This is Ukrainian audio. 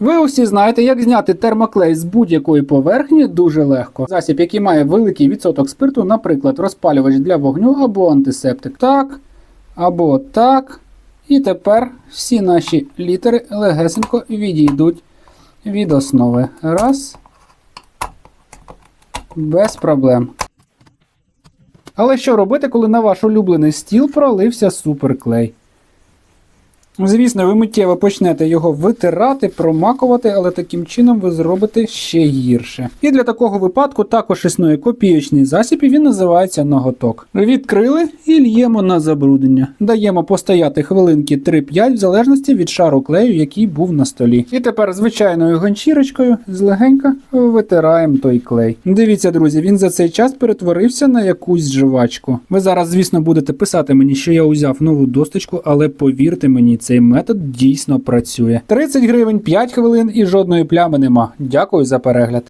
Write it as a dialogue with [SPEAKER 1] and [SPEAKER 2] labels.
[SPEAKER 1] Ви усі знаєте, як зняти термоклей з будь-якої поверхні дуже легко. Засіб, який має великий відсоток спирту, наприклад, розпалювач для вогню або антисептик. Так, або так. І тепер всі наші літери легесенько відійдуть від основи. Раз. Без проблем. Але що робити, коли на ваш улюблений стіл пролився суперклей? Звісно, ви миттєво почнете його витирати, промакувати, але таким чином ви зробите ще гірше. І для такого випадку також існує копієчний засіб, і він називається ноготок. Відкрили і л'ємо на забруднення. Даємо постояти хвилинки 3-5 в залежності від шару клею, який був на столі. І тепер звичайною ганчірочкою злегенька витираємо той клей. Дивіться, друзі, він за цей час перетворився на якусь жвачку. Ви зараз, звісно, будете писати мені, що я узяв нову досточку, але повірте мені, цей метод дійсно працює. 30 гривень, 5 хвилин і жодної плями нема. Дякую за перегляд.